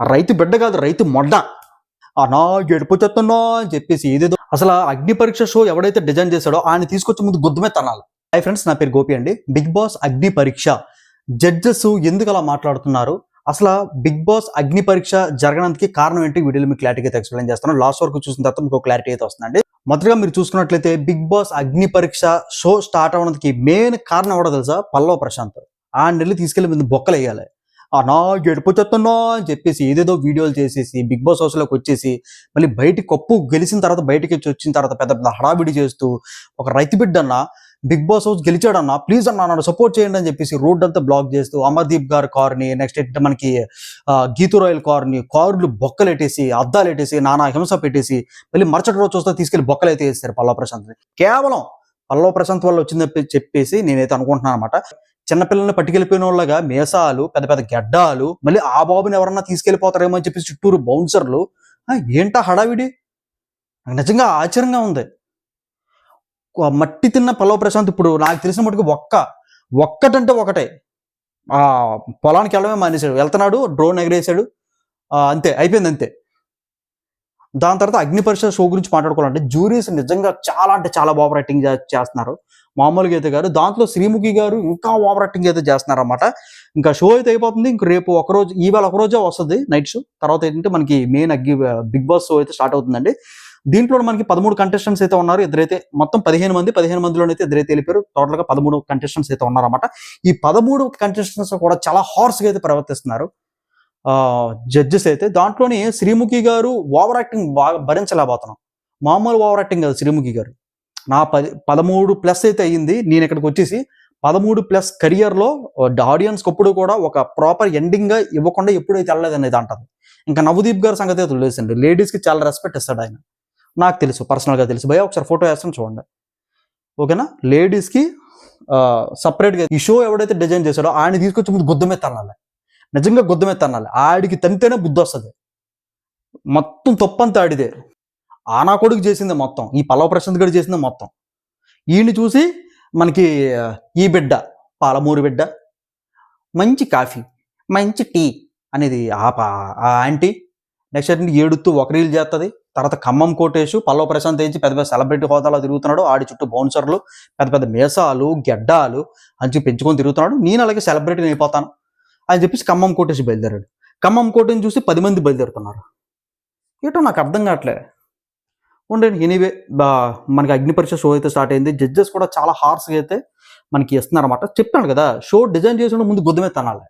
రైతు బిడ్డ కాదు రైతు మొడ్డ. అనా గడుపు చెత్తన్నా అని చెప్పేసి ఏదేదో అసలు అగ్ని పరీక్ష షో ఎవడైతే డిజైన్ చేశాడో ఆయన తీసుకొచ్చే ముందు గుద్దమే తనాలి. హై ఫ్రెండ్స్ నా పేరు గోపి అండి. బిగ్ బాస్ అగ్ని పరీక్ష. జడ్జెస్ ఎందుకు అలా మాట్లాడుతున్నారు? అసలు బిగ్ బాస్ అగ్ని పరీక్ష జరగడానికి కారణం ఏంటి? వీడియోలో మీకు క్లారిటీగా అయితే ఎక్స్ప్లెయిన్ చేస్తాను. లాస్ట్ వరకు చూసిన తర్వాత మీకు క్లారిటీ అయితే వస్తుందండి. మొదటగా మీరు చూసుకున్నట్లయితే బిగ్ బాస్ అగ్ని పరీక్ష షో స్టార్ట్ అవ్వడానికి మెయిన్ కారణం ఎవడో తెలుసా? పల్లవ ప్రశాంత్. ఆ నెల్లి తీసుకెళ్ళి మీద బొక్కలు వేయాలి. ఆ నా గడుపు అని చెప్పేసి ఏదేదో వీడియోలు చేసేసి బిగ్ బాస్ హౌస్లోకి వచ్చేసి మళ్ళీ బయటికి కప్పు గెలిచిన తర్వాత బయటకి వచ్చిన తర్వాత పెద్ద పెద్ద హడావిడి చేస్తూ ఒక రైతు బిడ్డన్నా బిగ్ బాస్ హౌస్ గెలిచాడన్న ప్లీజ్ అన్న నన్ను సపోర్ట్ చేయండి అని చెప్పేసి రోడ్ అంతా బ్లాక్ చేస్తూ అమర్దీప్ గారి కార్ని నెక్స్ట్ ఏంటంటే మనకి గీతు రాయల్ కార్ని కార్లు బొక్కలు ఎట్టేసి అద్దాలు పెట్టేసి నానా హింస పెట్టేసి మళ్ళీ మరుసటి రోజు చూస్తే తీసుకెళ్ళి బొక్కలు అయితే వేస్తారు పల్లవ ప్రశాంత్ కేవలం పల్లవ ప్రశాంత్ వల్ల వచ్చిందని చెప్పేసి నేనైతే అనుకుంటున్నాను అనమాట చిన్నపిల్లల్ని పట్టుకెళ్ళిపోయిన వాళ్ళగా మేసాలు పెద్ద పెద్ద గడ్డాలు మళ్ళీ ఆ బాబుని ఎవరన్నా తీసుకెళ్ళిపోతారేమో అని చెప్పి చుట్టూరు బౌన్సర్లు. ఏంటా హడావిడి? నాకు నిజంగా ఆశ్చర్యంగా ఉంది. మట్టి తిన్న పల్లవ ప్రశాంత్ ఇప్పుడు నాకు తెలిసిన మటుకు ఒక్క ఒక్కటంటే ఒకటే. ఆ పొలానికి వెళ్ళడమే మానేశాడు. వెళ్తున్నాడు డ్రోన్ ఎగరేసాడు అంతే అయిపోయింది అంతే. దాని తర్వాత అగ్ని షో గురించి మాట్లాడుకోవాలంటే జూరీస్ నిజంగా చాలా అంటే చాలా ఓవర్ యాక్టింగ్ చేస్తున్నారు. మామూలుగా అయితే గారు దాంట్లో శ్రీముఖి గారు ఇంకా ఓవర్ యాక్టింగ్ అయితే చేస్తున్నారు అనమాట ఇంకా షో అయితే అయిపోతుంది ఇంక రేపు ఒక రోజు ఈవేళ ఒక రోజే వస్తుంది నైట్ షో తర్వాత ఏంటంటే మనకి మెయిన్ అగ్గి బిగ్ బాస్ షో అయితే స్టార్ట్ అవుతుందండి. దీంట్లో మనకి పదమూడు కంటెస్టెంట్స్ అయితే ఉన్నారు ఇద్దరైతే మొత్తం పదిహేను మంది పదిహేను మందిలోనైతే ఇద్దరైతే వెళ్ళిపోయారు. టోటల్గా పదమూడు కంటెస్టెంట్స్ అయితే ఉన్నారన్నమాట. ఈ పదమూడు కంటెస్టెంట్స్ కూడా చాలా హార్స్గా అయితే ప్రవర్తిస్తున్నారు. జడ్జెస్ అయితే దాంట్లోని శ్రీముఖి గారు ఓవర్ యాక్టింగ్ బాగా భరించలేకపోతున్నాం. మామూలు ఓవర్ యాక్టింగ్ కాదు శ్రీముఖి గారు. నా పది పదమూడు ప్లస్ అయితే అయ్యింది. నేను ఇక్కడికి వచ్చేసి పదమూడు ప్లస్ కెరియర్లో ఆడియన్స్కి ఎప్పుడు కూడా ఒక ప్రాపర్ ఎండింగ్గా ఇవ్వకుండా ఎప్పుడైతే వెళ్ళలేదనేది అంటది ఇంకా నవదీప్ గారి సంగతి అయితే తెలిసింది లేడీస్కి చాలా రెస్పెక్ట్ ఇస్తాడు ఆయన. నాకు తెలుసు పర్సనల్గా తెలుసు. భయ ఒకసారి ఫోటో వేస్తాను చూడండి. ఓకేనా లేడీస్కి సపరేట్గా ఈ షో ఎవడైతే డిజైన్ చేశాడో ఆయన తీసుకొచ్చి ముందు గుద్ద మీద నిజంగా గుద్ద మీద తన్నాలి. ఆడికి తంతేనే బుద్ధి వస్తుంది. మొత్తం తప్పంతా ఆడిదే. ఆనా కొడుకు చేసింది మొత్తం. ఈ పల్లవ ప్రశాంత్ గడి చేసింది మొత్తం. ఈయన్ని చూసి మనకి ఈ బిడ్డ పాలమూరు బిడ్డ మంచి కాఫీ మంచి టీ అనేది ఆ పా- ఆ ఆంటీ నెక్స్ట్ ఏంటంటే ఏడుతూ ఒక రీల్ చేస్తుంది తర్వాత ఖమ్మం కోటేషు పల్లవ ప్రశాంత్ వేయించి పెద్ద పెద్ద సెలబ్రిటీ హోదాలో తిరుగుతున్నాడు. ఆడి చుట్టూ బౌన్సర్లు పెద్ద పెద్ద మేసాలు గెడ్డాలు అని పెంచుకొని తిరుగుతున్నాడు. నేను అలాగే సెలబ్రిటీని అయిపోతాను. అని చెప్పేసి ఖమ్మం కోటేసి బయలుదేరాడు. ఖమ్మం కోటని చూసి పది మంది బయలుదేరుతున్నారు. ఏటో నాకు అర్థం కావట్లే. ఉండండి ఎనీవే మనకి అగ్నిపరీక్ష షో అయితే స్టార్ట్ అయింది. జడ్జెస్ కూడా చాలా హార్స్గా అయితే మనకి ఇస్తున్నారన్నమాట. చెప్పాను కదా షో డిజైన్ చేసిన ముందు గుద్దమే తనాలి.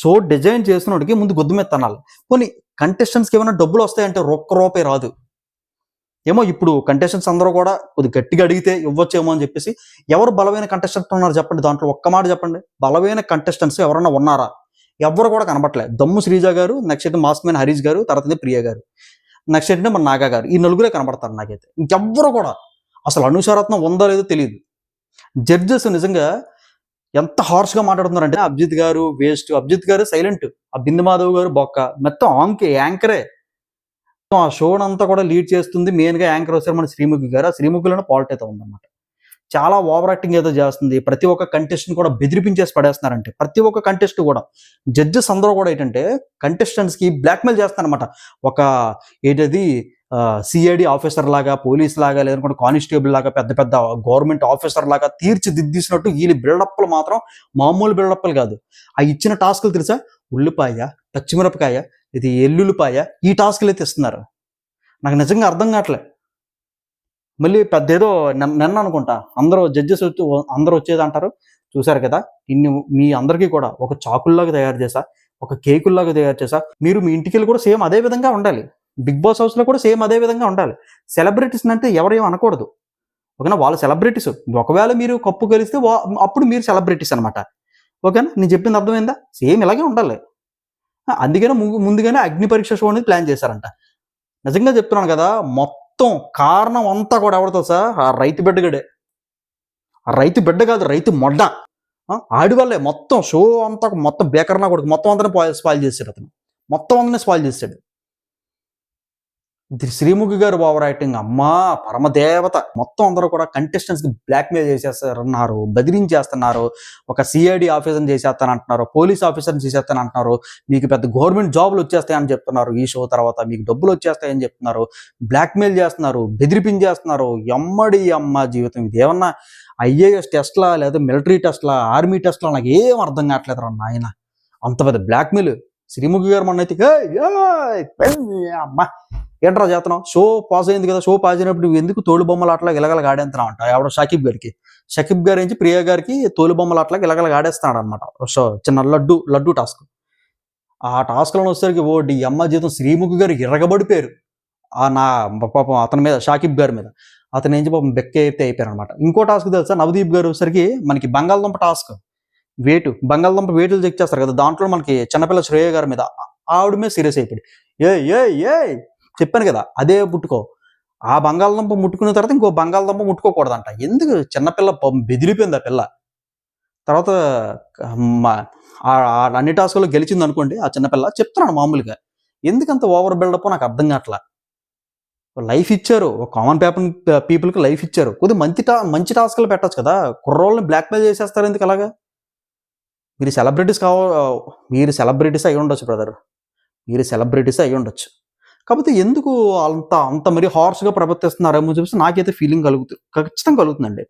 షో డిజైన్ చేసినోడికి ముందు గుద్దమే తనాలి. కొన్ని కంటెస్టెంట్స్కి ఏమైనా డబ్బులు వస్తాయంటే రొక్క రూపాయి రాదు. ఏమో ఇప్పుడు కంటెస్టెంట్స్ అందరూ కూడా కొద్ది గట్టిగా అడిగితే ఇవ్వచ్చేమో అని చెప్పేసి ఎవరు బలమైన కంటెస్టెంట్ ఉన్నారు చెప్పండి? దాంట్లో ఒక్క మాట చెప్పండి. బలమైన కంటెస్టెంట్స్ ఎవరన్నా ఉన్నారా? ఎవరు కూడా కనబట్లే దమ్ము శ్రీజ గారు నెక్స్ట్ అయితే మాస్క్ మ్యాన్ హరీష్ గారు తర్వాత ప్రియ గారు. నెక్స్ట్ ఏంటంటే మన నాగా గారు. ఈ నలుగురే కనబడతారు నాకైతే. ఇంకెవ్వరు కూడా. అసలు అనుసారత్నం ఉందో లేదో తెలియదు జడ్జెస్ నిజంగా ఎంత హార్ష్గా మాట్లాడుతున్నారంటే అభిజిత్ గారు వేస్ట్. అభిజిత్ గారు సైలెంట్ ఆ బిందు మాధవ్ గారు బొక్క. మొత్తం ఆంకే యాంకరే. ఆ షోనంతా కూడా లీడ్ చేస్తుంది మెయిన్గా యాంకర్ వచ్చారు మన శ్రీముఖి గారు. ఆ శ్రీముఖిలోనే పాల్ట్ అయితే ఉందన్నమాట. చాలా ఓవర్ యాక్టింగ్ ఏదో చేస్తుంది. ప్రతి ఒక్క కంటెస్టెంట్ కూడా బెదిరిపించేసి పడేస్తున్నారంటే ప్రతి ఒక్క కంటెస్ట్ కూడా. జడ్జెస్ అందరూ కూడా ఏంటంటే కంటెస్టెంట్స్కి కి బ్లాక్మెయిల్ చేస్తారనమాట ఒక ఏంటది సిఐడి ఆఫీసర్ లాగా పోలీస్ లాగా లేదనుకుంటే కానిస్టేబుల్ లాగా పెద్ద పెద్ద గవర్నమెంట్ ఆఫీసర్ లాగా తీర్చిదిద్దిసినట్టు వీళ్ళ బిల్డప్లు మాత్రం మామూలు బిల్డప్లు కాదు. ఆ ఇచ్చిన టాస్క్లు తెలుసా? ఉల్లిపాయ పచ్చిమిరపకాయ ఇది ఎల్లుల్లిపాయ. ఈ టాస్క్లు అయితే ఇస్తున్నారు నాకు నిజంగా అర్థం కావట్లే. మళ్ళీ పెద్ద ఏదో నిన్న అనుకుంటా. అందరూ జడ్జెస్ వచ్చి అందరూ వచ్చేది అంటారు చూశారు కదా? ఇన్ని మీ అందరికీ కూడా ఒక చాకుల్లాగా తయారు చేసా ఒక కేకుల్లాగా తయారు చేసా. మీరు మీ ఇంటికి వెళ్ళి కూడా సేమ్ అదే విధంగా ఉండాలి. బిగ్ బాస్ హౌస్లో కూడా సేమ్ అదే విధంగా ఉండాలి. సెలబ్రిటీస్ అంటే ఎవరేం అనకూడదు. ఓకేనా? వాళ్ళ సెలబ్రిటీస్. ఒకవేళ మీరు కప్పు గెలిస్తే అప్పుడు మీరు సెలబ్రిటీస్ అనమాట ఓకేనా? నేను చెప్పింది అర్థమైందా? సేమ్ ఇలాగే ఉండాలి. అందుకనే ముందు ముందుగానే అగ్ని పరీక్ష షో అనేది ప్లాన్ చేశారంట. నిజంగా చెప్తున్నాను కదా మొత్తం కారణం అంతా కూడా ఎవరితో సార్ ఆ రైతు బిడ్డగడే. ఆ రైతు బిడ్డ కాదు రైతు మొడ్డ. ఆ, ఆడి వల్లే మొత్తం షో అంతా మొత్తం బేకర్నా కొడుకు మొత్తం అంతా స్పాయిల్ చేశాడు అతను. మొత్తం అందరినీ స్పాయిల్ చేశాడు. శ్రీముఖి గారు ఓవర్ యాక్టింగ్ అమ్మా పరమదేవత. మొత్తం అందరూ కూడా కంటెస్టెంట్స్కి చేసేస్తారన్నారు బెదిరించేస్తున్నారు. ఒక సిఐడి ఆఫీసర్ని చేసేస్తాను అంటున్నారు పోలీస్ ఆఫీసర్ని చేసేస్తాను అంటున్నారు మీకు పెద్ద గవర్నమెంట్ జాబులు వచ్చేస్తాయని చెప్తున్నారు. ఈ షో తర్వాత మీకు డబ్బులు వచ్చేస్తాయని చెప్తున్నారు. బ్లాక్మెయిల్ చేస్తున్నారు బెదిరిపించేస్తున్నారు. ఎమ్మడి అమ్మ జీవితం ఇది. ఏమన్నా ఐఏఎస్ టెస్ట్లా లేదా మిలిటరీ టెస్ట్లా ఆర్మీ టెస్ట్లా నాకు ఏం అర్థం కావట్లేదు రా నాయన. అంత పెద్ద బ్లాక్మెయిల్ శ్రీముఖి గారు మొన్న అయితే అమ్మా. ఏంట్రా చేతనం షో పాస్ అయింది కదా షో పాస్ అయినప్పుడు నువ్వు ఎందుకు తోలు బొమ్మలు అట్లా ఇలగల ఆడేస్తున్నావు అంట ఆవిడ షకీబ్ గారికి. షకీబ్ గారి నుంచి ప్రియా గారికి తోలు బొమ్మలు అట్లా ఇలగల ఆడేస్తున్నాడు అనమాట షో చిన్న లడ్డు లడ్డు టాస్క్ ఆ టాస్క్లో వచ్చేసరికి ఓ డి అమ్మ జీతం శ్రీముఖి గారు ఎర్రగబడిపోయారు ఆ నా పాపం అతని మీద షాకిబ్ గారి మీద. అతను ఏం పాపం బెక్క అయితే అయిపోయారు అనమాట ఇంకో టాస్క్ తెలుసా? నవదీప్ గారు వచ్చేసరికి మనకి బంగాళదుంప టాస్క్ వేటు బంగాళదుంప వేటులు చెక్ చేస్తారు కదా దాంట్లో మనకి చిన్నపిల్ల శ్రేయ గారి మీద. ఆవిడ మీద సీరియస్ అయిపోయాడు. ఏ ఏ ఏ చెప్పాను కదా అదే ముట్టుకో. ఆ బంగాళదుంప ముట్టుకున్న తర్వాత ఇంకో బంగాళదుంప ముట్టుకోకూడదంట. ఎందుకు? చిన్నపిల్ల బెదిరిపోయింది ఆ పిల్ల. తర్వాత ఆ- అన్ని టాస్క్లో గెలిచింది అనుకోండి ఆ చిన్నపిల్ల చెప్తున్నాను మామూలుగా. ఎందుకంత ఓవర్ బిల్డప్ నాకు అర్థం కావట్లా లైఫ్ ఇచ్చారు. ఒక కామన్ పేపర్ పీపుల్కి లైఫ్ ఇచ్చారు. కొద్దిగా మంచి టా మంచి టాస్క్లు పెట్టచ్చు కదా. కుర్రోళ్ళని బ్లాక్మెయిల్ చేసేస్తారు ఎందుకు అలాగా? మీరు సెలబ్రిటీస్ కావ మీరు సెలబ్రిటీస్ అయి ఉండొచ్చు బ్రదర్. మీరు సెలబ్రిటీస్ అయి ఉండొచ్చు కాకపోతే ఎందుకు అంత అంత మరి హార్ష్గా ప్రవర్తిస్తున్నారేమో చూసి నాకైతే ఫీలింగ్ కలుగుతుంది ఖచ్చితంగా కలుగుతుందండి.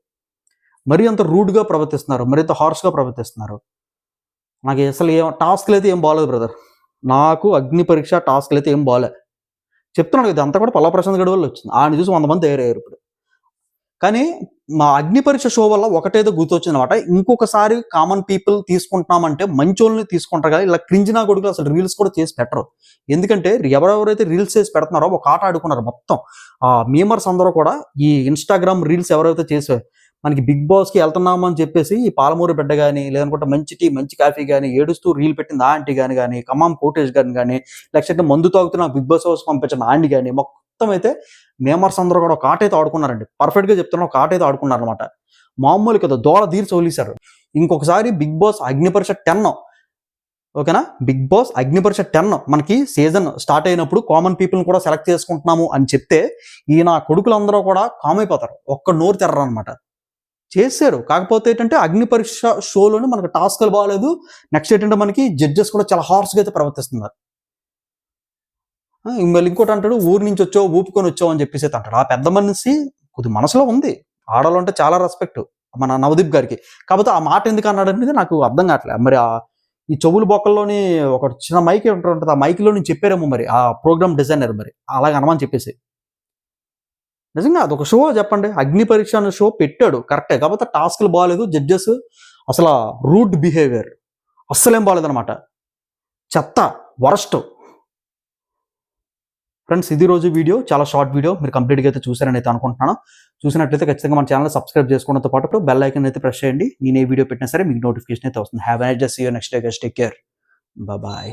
మరీ అంత రూడ్గా ప్రవర్తిస్తున్నారు మరింత హార్ష్గా ప్రవర్తిస్తున్నారు. నాకు అసలు ఏం టాస్క్లు అయితే ఏం బాగాలేదు బ్రదర్ నాకు అగ్ని పరీక్ష టాస్క్లు అయితే ఏం బాగాలే చెప్తున్నాను కదా అంతా కూడా పల్లా ప్రశాంత్ గడి వల్ల వచ్చింది. ఆయన చూసి వంద మంది తయారయ్యారు ఇప్పుడు. కానీ మా అగ్నిపరీక్ష షో వల్ల ఒకటేదో గుర్తొచ్చింది అనమాట ఇంకొకసారి కామన్ పీపుల్ తీసుకుంటున్నామంటే మంచోళ్ళని తీసుకుంటారు కదా ఇలా క్రింజినా కొడుకులు అసలు రీల్స్ కూడా చేసి పెట్టరు. ఎందుకంటే ఎవరెవరైతే రీల్స్ చేసి పెడుతున్నారో ఒక ఆట ఆడుకున్నారు మొత్తం. ఆ మీమర్స్ అందరూ కూడా ఈ ఇన్స్టాగ్రామ్ రీల్స్ ఎవరైతే చేసే మనకి బిగ్ బాస్కి అని చెప్పేసి ఈ పాలమూరు బిడ్డ కానీ లేదనుకుంటే మంచి టీ మంచి కాఫీ కానీ ఏడుస్తూ రీల్ పెట్టింది ఆ ఆంటీ కానీ కానీ ఖమ్మం కోటేష్ గారిని కానీ లేకపోతే మందు తాగుతున్న బిగ్ బాస్ హౌస్ పంపించిన ఆంటీ కానీ మొత్తం అయితే నేమర్స్ అందరూ కూడా ఒక ఆట అయితే ఆడుకున్నారండి. పర్ఫెక్ట్గా చెప్తున్నా ఒక ఆట అయితే ఆడుకున్నారనమాట మామూలు కదా దోళ తీర్చి వదిలేశారు ఇంకొకసారి బిగ్ బాస్ అగ్నిపరీక్ష టెన్. ఓకేనా? బిగ్ బాస్ అగ్నిపరీక్ష టెన్ మనకి సీజన్ స్టార్ట్ అయినప్పుడు కామన్ పీపుల్ కూడా సెలెక్ట్ చేసుకుంటున్నాము అని చెప్తే ఈయన కొడుకులందరూ కూడా కామ్ అయిపోతారు. ఒక్క నోరు తెర్రరు చేశారు. కాకపోతే ఏంటంటే అగ్ని పరీక్ష షోలోనే మనకు టాస్క్లు బాగాలేదు నెక్స్ట్ ఏంటంటే మనకి జడ్జెస్ కూడా చాలా హార్స్గా అయితే ప్రవర్తిస్తున్నారు. మళ్ళీ ఇంకోటి అంటాడు ఊరి నుంచి వచ్చావు ఊపుకొని వచ్చావు అని చెప్పేసి అంటాడు. ఆ పెద్ద మనిషి కొద్ది మనసులో ఉంది. ఆడవాళ్ళు అంటే చాలా రెస్పెక్ట్ మన నవదీప్ గారికి. కాకపోతే ఆ మాట ఎందుకు అన్నాడు అనేది నాకు అర్థం కావట్లేదు. మరి ఆ ఈ చెవుల బొక్కల్లోని ఒక చిన్న మైక్ ఉంటుంది ఆ మైక్లో నేను చెప్పారేమో మరి ఆ ప్రోగ్రామ్ డిజైనర్ మరి అలాగే అనమని చెప్పేసి. నిజంగా అదొక షో చెప్పండి. అగ్ని పరీక్ష అనే షో పెట్టాడు కరెక్టే కాకపోతే టాస్క్లు బాగాలేదు జడ్జెస్ అసలు రూట్ బిహేవియర్ అస్సలేం బాగాలేదు అనమాట చెత్త వరస్ట్. ఫ్రెండ్స్ ఇది రోజు వీడియో చాలా షార్ట్ వీడియో మీరు కంప్లీట్గా అయితే చూసారని అయితే అనుకుంటున్నాను. చూసినట్లయితే ఖచ్చితంగా మన ఛానల్ సబ్స్క్రైబ్ చేసుకోవడంతో పాటు బెల్ ఐకన్ అయితే ప్రెస్ చేయండి. నేను ఏ వీడియో పెట్టినా సరే మీకు నోటిఫికేషన్ అయితే వస్తుంది. Have an just see next day take care bye